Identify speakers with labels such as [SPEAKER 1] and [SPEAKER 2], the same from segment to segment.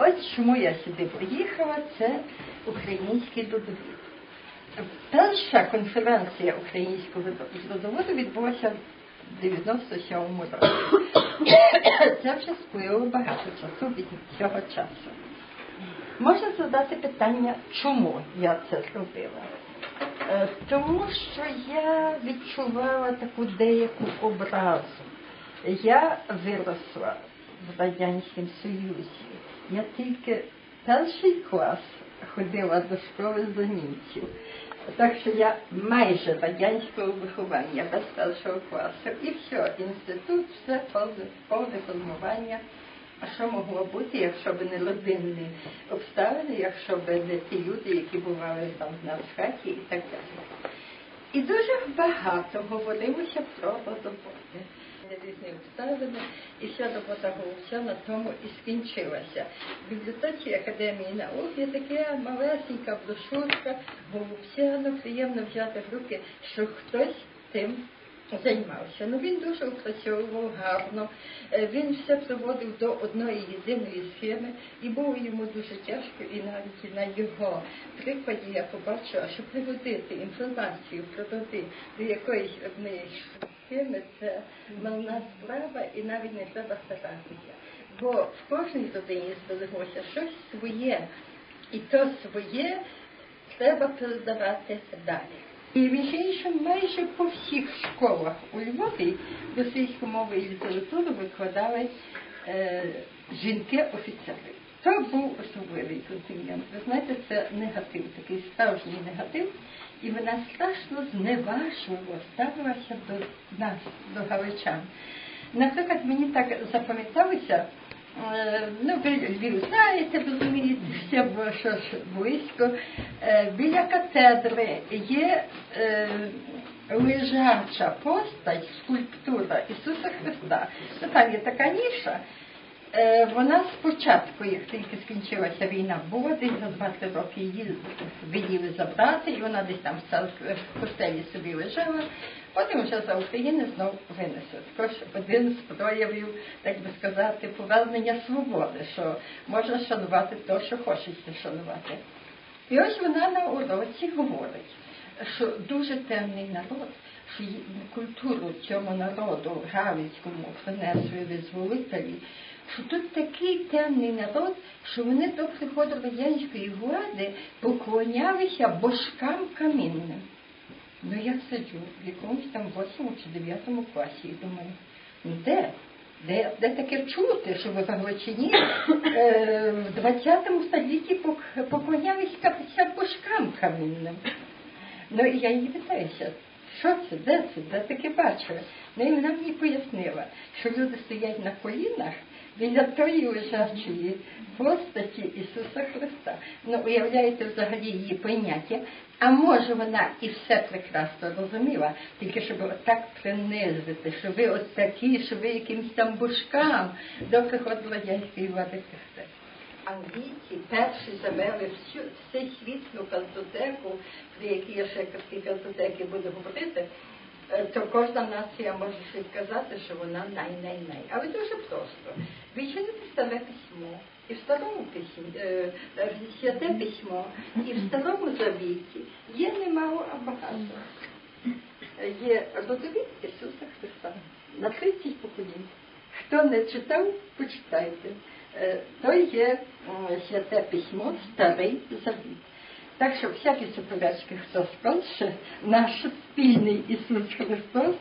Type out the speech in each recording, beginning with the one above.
[SPEAKER 1] ось чому я сюди поїхала, це український людовід. Перша конференція українського родоводу відбулася в 97-му році. Це вже сплило багато часу від цього часу. Можна задати питання, чому я це зробила? Е, Тому що я відчувала таку деяку образу. Я виросла в Радянському Союзі. Я тільки перший клас ходила до школи за німців. Так що я майже радянського виховання без першого класу. І все, інститут, все повне, формування. А що могло бути, якщо б не родинні обставини, якщо б не ті люди, які бували там в нас в хаті і так далі. І дуже багато говорилося про роботи. Різні обставини, і вся робота Голубця на тому і скінчилася. В бібліотеці Академії наук є така малесенька брошурка Голубця, ну приємно взяти в руки, що хтось тим займався. Ну він дуже опрацьовував гарно, Е, він все приводив до одної єдиної схеми, і було йому дуже тяжко, і навіть на його прикладі я побачила, що приводити інформацію про до якоїсь однієї схеми це мална справа і навіть не треба старатися. Бо в кожній родині збереглося щось своє, і то своє треба передавати далі. І між іншим, майже по всіх школах у Львові російську мову і літературу викладали е, жінки-офіцери. То був особливий контингент. Ви знаєте, це негатив, такий справжній негатив. І вона страшно зневажливо ставилася до нас, до галичан. Наприклад, мені так запам'яталося, Е, Ну, ви знаєте, розумієте, все було близько. Е, Біля катедри є е, лежача постать, скульптура Ісуса Христа. Ну, там є така ніша. Е, Вона спочатку, як тільки скінчилася війна, була десь за 2-3 роки її виділи забрати, і вона десь там в костелі собі лежала. Потім вже за України знов винесли. Також один з проявів, так би сказати, повернення свободи, що можна шанувати те, що хочеться шанувати. І ось вона на уроці говорить, що дуже темний народ, що культуру цьому народу галицькому принесли визволителі, що тут такий темний народ, що вони до приходу радянської влади поклонялися божкам камінним. Ну я сиджу в якомусь там 8 чи 9 класі і думаю, ну де? Де, де таке чути, що в Галичині е, в 20 столітті поклонялися божкам камінним. Ну і я її питаюся, що це, де це, де таке бачила? Ну і вона мені пояснила, що люди стоять на колінах біля тої лежачої постаті Ісуса Христа. Ну, уявляєте взагалі її поняття. А може вона і все прекрасно розуміла, тільки щоб отак принизити, що ви от такі, що ви якимсь там божкам до приходу радянської влади Христа. Англійці перші завели всю всесвітню картотеку, про які я ще картотеки буду говорити, то кожна нація може сказати, що вона най-най-най. Але дуже просто. Відчинити старе письмо. І в старому письмі, е, е, святе письмо, і в старому завіті є немало багато. Е, Є родовід Ісуса Христа на 30 поколінь. Хто не читав, почитайте. Е, То є святе письмо, старий завіт. Так що всякі суперечки, хто скаже, наш спільний Ісус Христос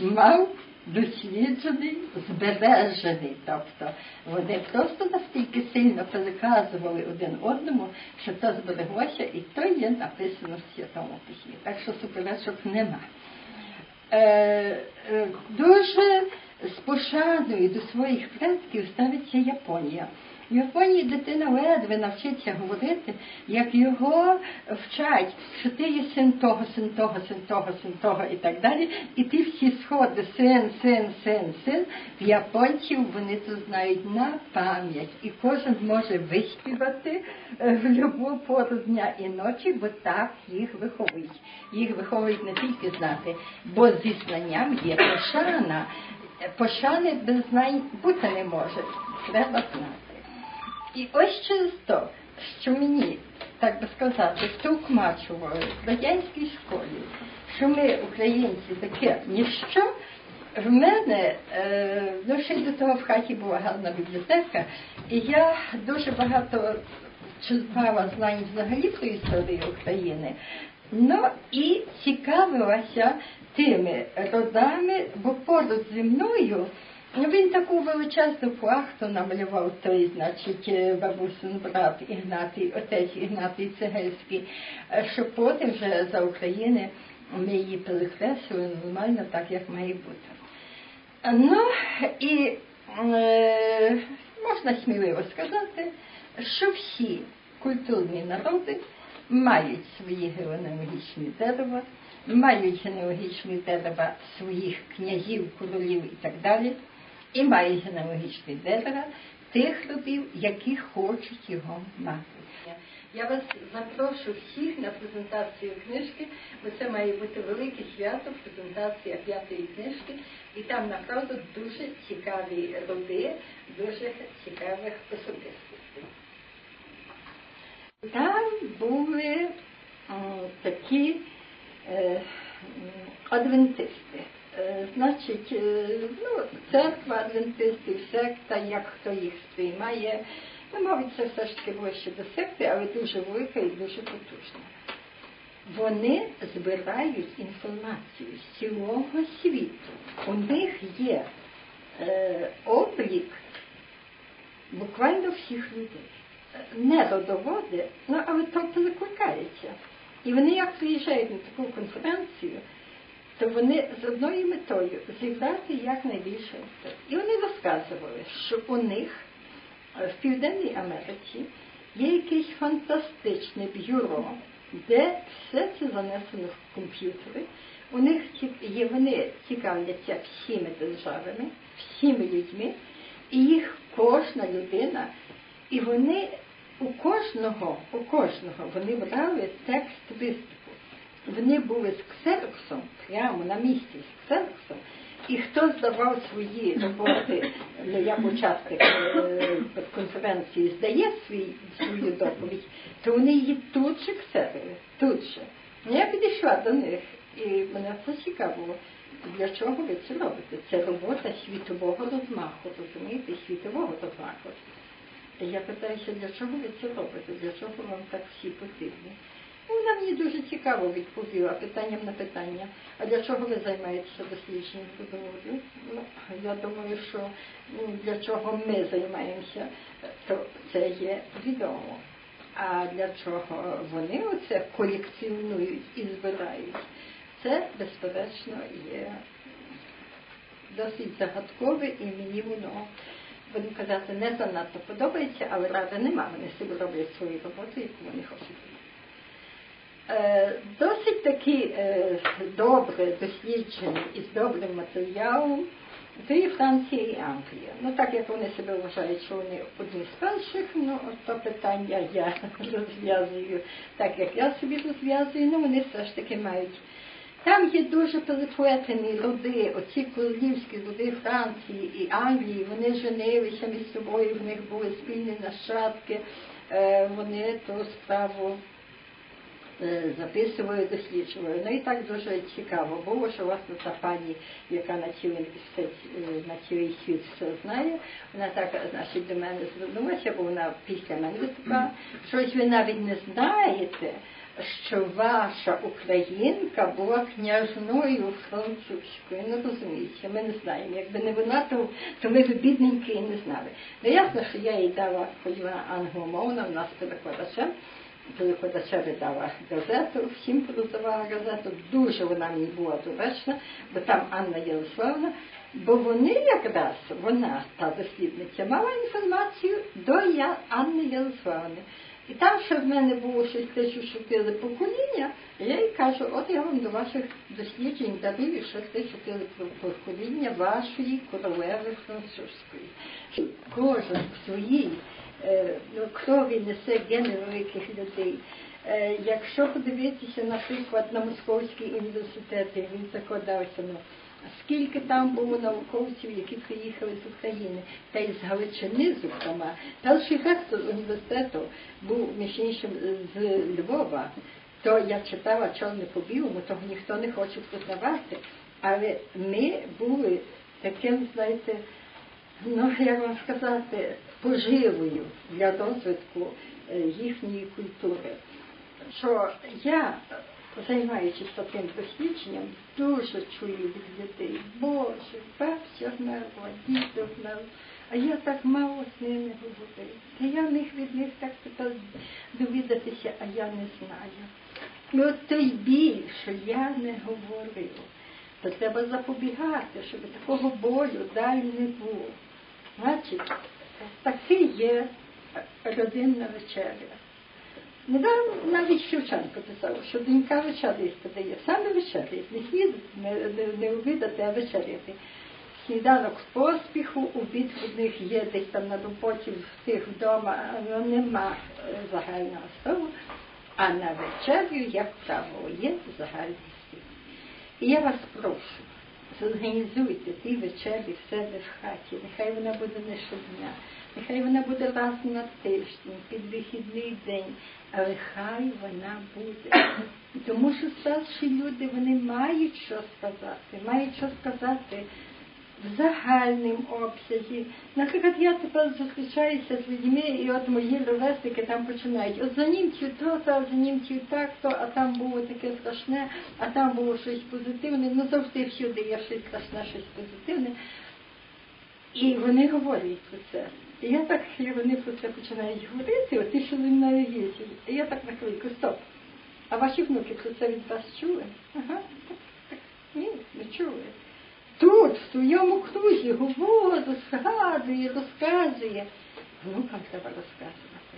[SPEAKER 1] мав досліджений, збережений. Тобто вони просто настільки сильно переказували один одному, що то збереглося, і то є написано в Святому Письмі. Так що суперечок нема. Е, е, дуже з пошаною до своїх предків ставиться Японія. В Японії дитина ледве навчиться говорити, як його вчать, що ти є син того, син того, син того, син того і так далі. І ті всі сходи, син, син, син, син, в японців вони це знають на пам'ять. І кожен може виспівати е, в любу пору дня і ночі, бо так їх виховують. Їх виховують не тільки знати, бо зі знанням є пошана. Пошани без знань бути не може. Треба знати. І ось через то, що мені, так би сказати, втовкмачували в радянській школі, що ми, українці, таке ніщо, в мене, е, ну ще до того в хаті була гарна бібліотека, і я дуже багато черпала знань взагалі про історію України, ну і цікавилася тими родами, бо поруч зі мною Він таку величезну плахту намалював той, значить, е, бабусин брат Ігнатій, отець Ігнатій Цегельський, е, що потім вже за України ми її перекреслили нормально так, як має бути. Ну і е, можна сміливо сказати, що всі культурні народи мають свої геонеалогічні дерева, мають генеалогічні дерева своїх князів, королів і так далі і має генеалогічні дерева тих родів, які хочуть його мати. Я вас запрошую всіх на презентацію книжки, бо це має бути велике свято, презентація п'ятої книжки, і там направду дуже цікаві роди, дуже цікавих особистостей. Там були м, такі е, адвентисти. Е, Значить, е, ну, церква адвентистів, секта, як хто їх сприймає. Ну, мабуть, це все ж таки ближче до секти, але дуже велика і дуже потужна. Вони збирають інформацію з цілого світу. У них є е, облік буквально всіх людей. Не родоводи, ну але то перекликається. І вони як приїжджають на таку конференцію, то вони з одною метою зібрати якнайбільше. І вони розказували, що у них е, в Південній Америці є якесь фантастичне бюро, де все це занесено в комп'ютери. У них є, вони цікавляться всіми державами, всіми людьми, і їх кожна людина, і вони у кожного, у кожного вони брали текст виступу. Вони були з ксероксом, прямо на місці з ксероксом, і хто здавав свої роботи, ну, як учасник конференції здає свій, свою доповідь, то вони її тут же ксерили, тут же. Ну, Я підійшла до них, і мене це цікавило. Для чого ви це робите? Це робота світового розмаху, розумієте, світового розмаху. Я питаюся, для чого ви це робите? Для чого вам так всі потрібні? Вона мені дуже цікаво відповіла питанням на питання. А для чого ви займаєтеся дослідженням водоводу? Ну, я думаю, що для чого ми займаємося, то це є відомо. А для чого вони оце колекціонують і збирають, це безперечно є досить загадкове і мені воно, буду казати, не занадто подобається, але ради нема. Вони собі роблять свою роботу, яку вони хочуть. Е, Досить такі е, добре досліджені і з добрим матеріалом. Це і Франція і Англія. Ну так як вони себе вважають, що вони одні з перших, ну то питання я розв'язую так, як я собі розв'язую, ну вони все ж таки мають. Там є дуже переплетені роди, оці королівські роди Франції і Англії, вони женилися між собою, в них були спільні нащадки, е, вони ту справу е, записували, досліджували. Ну і так дуже цікаво було, що власне та пані, яка на світ, е, на цілий світ все знає, вона так значить, до мене звернулася, бо вона після мене виступала, що ось ви навіть не знаєте, що ваша українка була княжною французькою. Ну розумієте, ми не знаємо. Якби не вона, то, то ми б бідненькі і не знали. Ну ясно, що я їй дала, хоч вона англомовна, в нас перекладачем, перекладачеві дала газету, всім продавала газету. Дуже вона мені була доречна, бо там Анна Ярославна, бо вони якраз, вона, та дослідниця, мала інформацію до я, Анни Ярославни. І там, що в мене було щось те, що покоління, я їй кажу, от я вам до ваших досліджень дарую ще те чотири покоління вашої королеви французької. Кожен своїй крові несе гени великих людей. Е, Якщо подивитися, наприклад, на Московський університет, він закладався, ну, Скільки там було науковців, які приїхали з України, та й з Галичини, зокрема. Перший ректор університету був, між іншим, з Львова. То я читала чорне по білому, того ніхто не хоче признавати. Але ми були таким, знаєте, ну як вам сказати, поживою для розвитку е, їхньої культури. Що я, займаючись таким дослідженням, дуже чую від людей, Боже, бабця вмерла, дідо вмерла, а я так мало з ними говорю. Та я них від них так тепер довідатися, а я не знаю. І от той біль, що я не говорила, то треба запобігати, щоб такого болю далі не було. Значить, такий є родинна вечеря. Недавно навіть Шевченко писав, що донька вечеряти дає. Саме вечеряти, не снід, не, не, не обідати, а вечеряти. Сніданок в поспіху, обід у них є десь там на роботі в тих вдома, але нема е, загального столу. А на вечерю, як правило, є загальний стіл. І я вас прошу, зорганізуйте ті вечері в себе в хаті. Нехай вона буде не щодня, нехай вона буде раз на тиждень, під вихідний день, але хай вона буде. Тому що старші люди вони мають що сказати, мають що сказати в загальному обсязі. Наприклад, я тепер зустрічаюся з людьми, і от мої ровесники там починають. От за німців то, а за німців так, то, а там було таке страшне, а там було щось позитивне. Ну завжди всюди є щось страшне, щось позитивне. І вони говорять про це. І я так, і вони про це починають говорити, от ті, що зі мною їздять. І я так наклейку, стоп. А ваші внуки про це від вас чули? Ага, так, так. Ні, не чули тут, в своєму крузі, говорить, згадує, розказує. Внукам треба розказувати.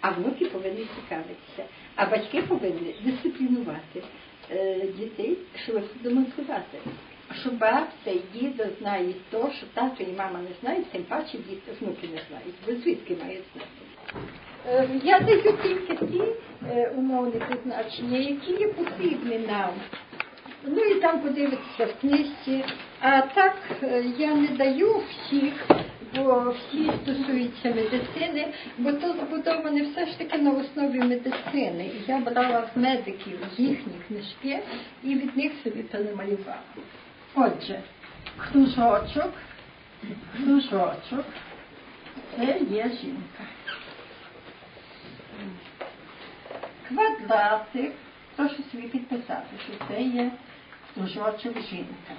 [SPEAKER 1] А внуки повинні цікавитися. А батьки повинні дисциплінувати е, дітей, щоб демонструвати. Що бабця і дідо знають то, що тато і мама не знають, тим паче діти, внуки не знають. Бо звідки мають знати? Е, Я даю тільки ті е, умовні призначення, які є потрібні нам. Ну і там подивитися в книжці. А так е, я не даю всіх, бо всі стосуються медицини, бо то збудоване все ж таки на основі медицини. Я брала в медиків їхні книжки і від них собі перемалювала. Отже, кружочок, кружочок, це є жінка. Квадратик, прошу собі підписати, що це є кружочок жінка.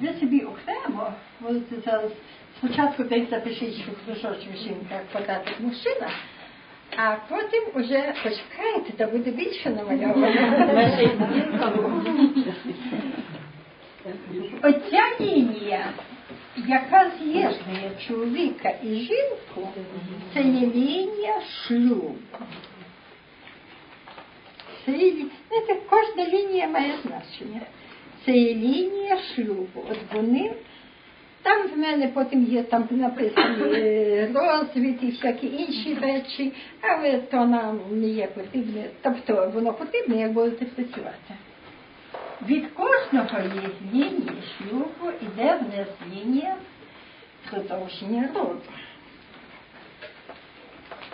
[SPEAKER 1] Ви собі окремо, можете зараз спочатку десь запишіть, що кружочок жінка, квадратик мужчина, а потім уже почекайте, та буде більше намальовано. Оця лінія, яка з'єднує чоловіка і жінку, це є лінія шлюбу. Це знаєте, кожна лінія має значення. Це є лінія шлюбу. От вони, там в мене потім є там написані е, розвід і всякі інші речі, але то нам не є потрібне. Тобто воно потрібне, як будете працювати. Від кожного є лінії шлюбу іде вниз лінія продовження роду.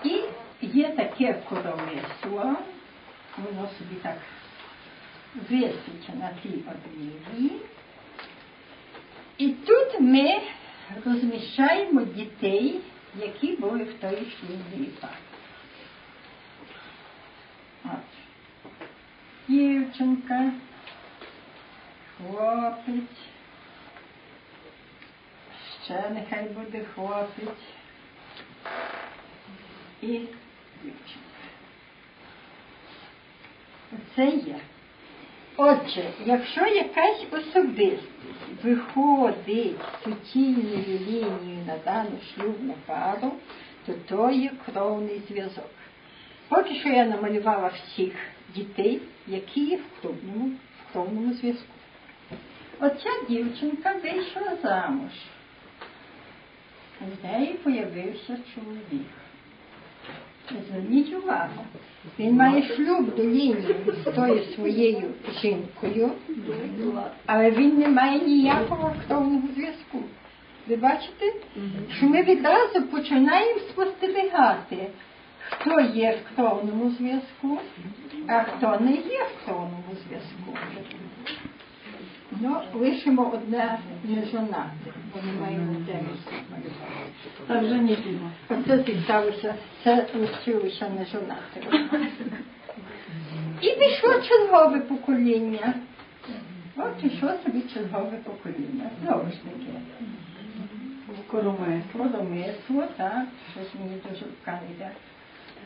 [SPEAKER 1] І є таке коромисло, воно собі так висить на тій обріві. І тут ми розміщаємо дітей, які були в той шлюбній парі. От. Дівчинка, хлопець, ще нехай буде хлопець і дівчинка. Це є. Отже, якщо якась особистість виходить суцільною лінією на дану шлюбну пару, то то є кровний зв'язок. Поки що я намалювала всіх дітей, які є в кровному, в кровному зв'язку. Оця дівчинка вийшла замуж. З неї появився чоловік. Зверніть увагу, Він має шлюбну лінію з тою своєю жінкою, але він не має ніякого кровного зв'язку. Ви бачите, що ми відразу починаємо спостерігати, хто є в кровному зв'язку, а хто не є в кровному зв'язку. Ну, лишимо одне нежонате, бо не маємо
[SPEAKER 2] не підемо.
[SPEAKER 1] Оце зісталося, це лишилося нежонате. І пішло чергове покоління. От пішло собі чергове покоління. Знову ж таки.
[SPEAKER 2] Короми.
[SPEAKER 1] Плодомисло, так, щось мені дуже йде.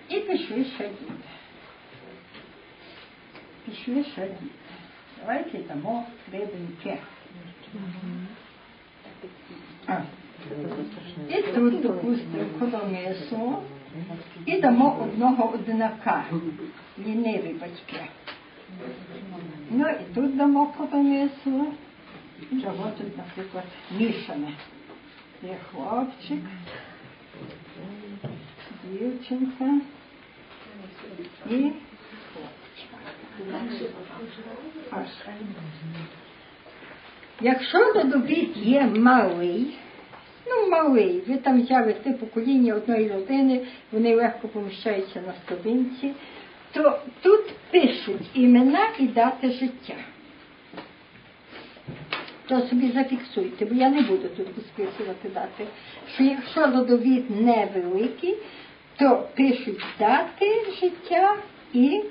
[SPEAKER 1] І пішли ще діти. Пішли ще діти. Давайте дамо рибеньки. А. І тут, допустимо, коломисло. І дамо одного одинака. Ліниві батьки. Ну і тут дамо коломисло. Чого тут, наприклад, мішане. Є хлопчик, дівчинка і Якщо родовід є малий, ну малий, ви там взяли те покоління одної людини, вони легко поміщаються на сторінці, то тут пишуть імена і дати життя. То собі зафіксуйте, бо я не буду тут розписувати дати, що якщо родовід невеликий, то пишуть дати життя і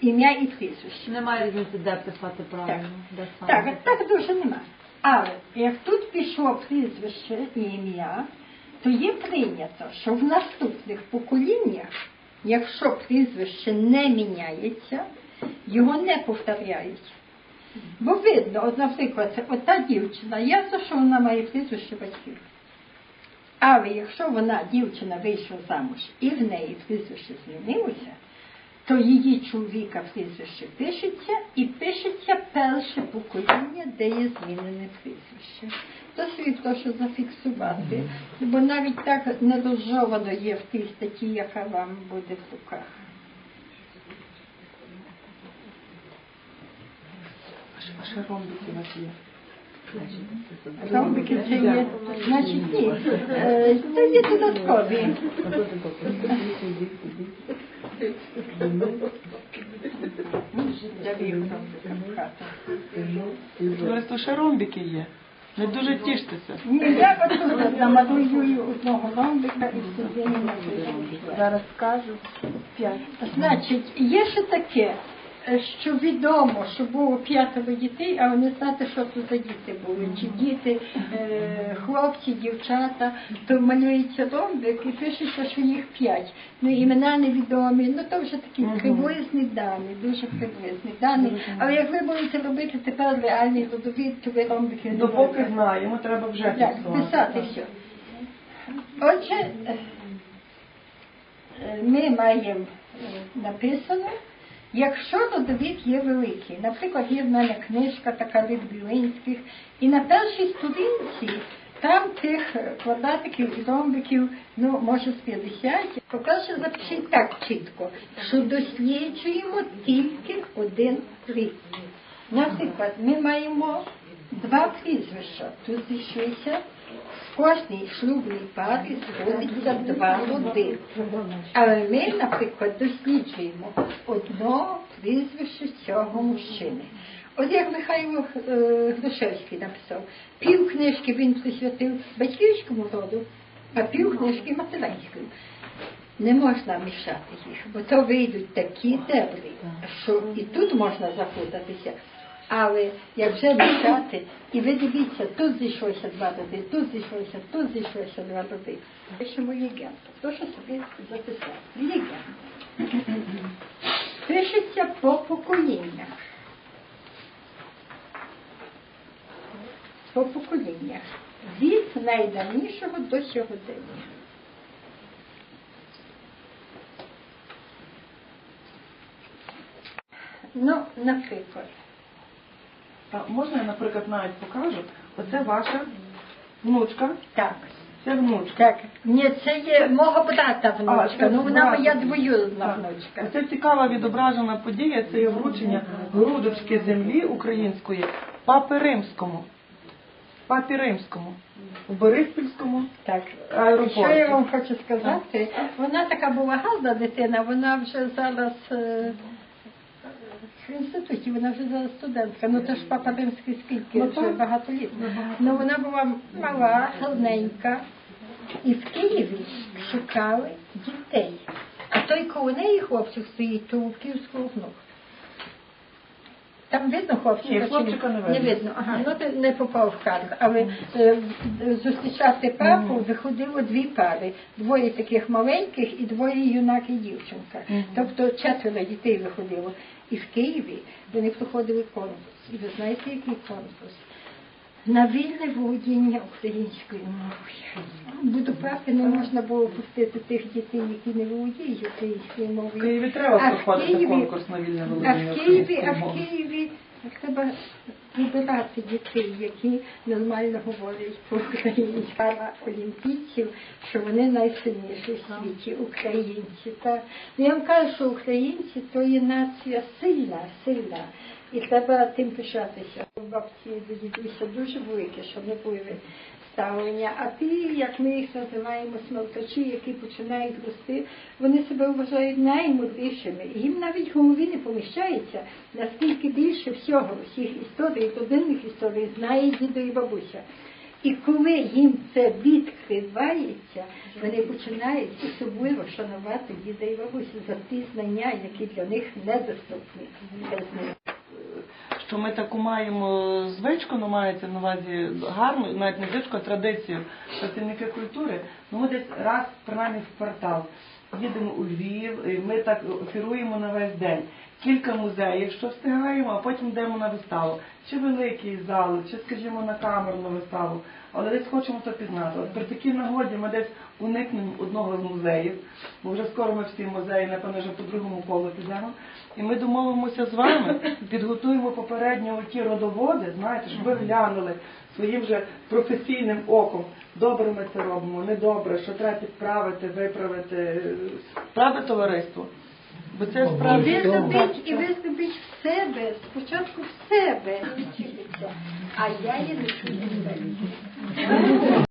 [SPEAKER 1] ім'я і прізвище.
[SPEAKER 2] Немає різниці, де писати правильно. Де саме.
[SPEAKER 1] Так, так дуже нема. Але як тут пішло прізвище і ім'я, то є прийнято, що в наступних поколіннях, якщо прізвище не міняється, його не повторяють. Бо видно, от, наприклад, ота дівчина, ясно, що вона має прізвище батьків. Але якщо вона, дівчина, вийшла замуж і в неї прізвище змінилося, то її чоловіка прізвище пишеться і пишеться перше покоління, де є змінене прізвище. То собі прошу зафіксувати, бо навіть так недозжовано є в тій статті, яка вам буде в руках.
[SPEAKER 2] А ще ромбики у нас є.
[SPEAKER 1] Ромбики це є, значить ні, е, це є додаткові. Вікна в
[SPEAKER 2] ще ромбики є. Не дуже тіштеся.
[SPEAKER 1] Ні, я намалюю одного ромбика і собі не.
[SPEAKER 2] Зараз скажу. П'ять.
[SPEAKER 1] Значить, є ще таке, що відомо, що було п'ятеро дітей, а вони знаєте, що це за діти були. Чи діти, е, хлопці, дівчата, то малюється ромбик і пишеться, що їх п'ять. Ну, імена невідомі, ну то вже такі приблизні дані, дуже приблизні дані. Але як ви будете робити тепер реальний родовід, то ви ромбики не
[SPEAKER 2] Допоки знаємо, треба вже
[SPEAKER 1] Так, писати все. Отже, е, е, ми маємо е, написано, якщо родовід є великий, наприклад, є в мене книжка така від Білинських, і на першій сторінці там тих квадратиків і ромбиків, ну, може, з 50. По-перше, запишіть так чітко, що досліджуємо тільки один рік. Наприклад, ми маємо два прізвища. Тут зійшлися в кожній шлюбній парі сходиться два роди. Але ми, наприклад, досліджуємо одного прізвища цього мужчини. От як Михайло е, Грушевський написав, пів книжки він присвятив батьківському роду, а пів книжки материнському. Не можна мішати їх, бо то вийдуть такі дебри, що і тут можна запутатися. Але як вже мішати, і ви дивіться, тут зійшлося два роди, тут зійшлося, тут зійшлося два роди. Пишемо єген. Прошу собі записати. Єген. Пишеться по поколіннях. По поколіннях. Від найдавнішого до сьогодення. Ну, наприклад,
[SPEAKER 2] можна я, наприклад, навіть покажу? Оце ваша внучка.
[SPEAKER 1] так.
[SPEAKER 2] Це внучка.
[SPEAKER 1] Так, ні, це є мого брата внучка,
[SPEAKER 2] це
[SPEAKER 1] ну вона моя двоюрідна внучка.
[SPEAKER 2] Це цікава відображена подія, це є вручення грудочки землі української папи римському. Папі римському. В Бориспільському.
[SPEAKER 1] Так,
[SPEAKER 2] Аеропорт.
[SPEAKER 1] що я вам хочу сказати? Вона така була гарна дитина, вона вже зараз е, в інституті, вона вже зараз студентка. Ну то ж папа римський скільки
[SPEAKER 2] Ну,
[SPEAKER 1] вже багато літ. Ну вона була мала, гарненька. І в Києві шукали дітей. А той коло неї хлопчик стоїть, то у Київського внук. Там видно хлопчика?
[SPEAKER 2] Ні, хлопчика не видно.
[SPEAKER 1] Не видно. Ага, ну ти не попав в кадр. Але е, зустрічати папу виходило дві пари. Двоє таких маленьких і двоє юнак і дівчинка. Тобто четверо дітей виходило. І в Києві вони проходили конкурс. І ви знаєте, який конкурс? На вільне володіння українською мовою. Буду папи не можна було пустити тих дітей, які не володіють українською
[SPEAKER 2] В. Києві треба проходити конкурс на вільне
[SPEAKER 1] А в Києві, а в
[SPEAKER 2] Києві.
[SPEAKER 1] Києві треба вибирати дітей, які нормально говорять по-українськи. Справа олімпійців, що вони найсильніші в світі, українці. Та ну, я вам кажу, що українці то є нація сильна, сильна. І треба тим пишатися. У бабці до дідуся дуже велике, шанобливе ставлення. А ті, як ми їх називаємо смертачі, які починають рости, вони себе вважають наймудрішими. І їм навіть в голові не поміщається, наскільки більше всього всіх історій, родинних історій знає дідо і бабуся. І коли їм це відкривається, вони починають особливо шанувати діда і бабусю за ті знання, які для них недоступні
[SPEAKER 2] що ми таку маємо звичку, ну мається на увазі гарну, навіть не звичку, а традицію працівники культури. Ну десь раз, принаймні в квартал, їдемо у Львів, ми так офіруємо на весь день. Кілька музеїв, що встигаємо, а потім йдемо на виставу. Чи великий зал, чи, скажімо, на камерну виставу. Але десь хочемо то пізнати. От при такій нагоді ми десь уникнемо одного з музеїв, бо вже скоро ми всі музеї, напевно, вже по другому колу підемо. І ми домовимося з вами, підготуємо попередньо ті родоводи, знаєте, щоб ви глянули своїм вже професійним оком. Добре ми це робимо, недобре, що треба підправити, виправити. Правда, товариство? Бо це справді
[SPEAKER 1] ви і ви в себе, спочатку в себе вчитися, а я її не чую.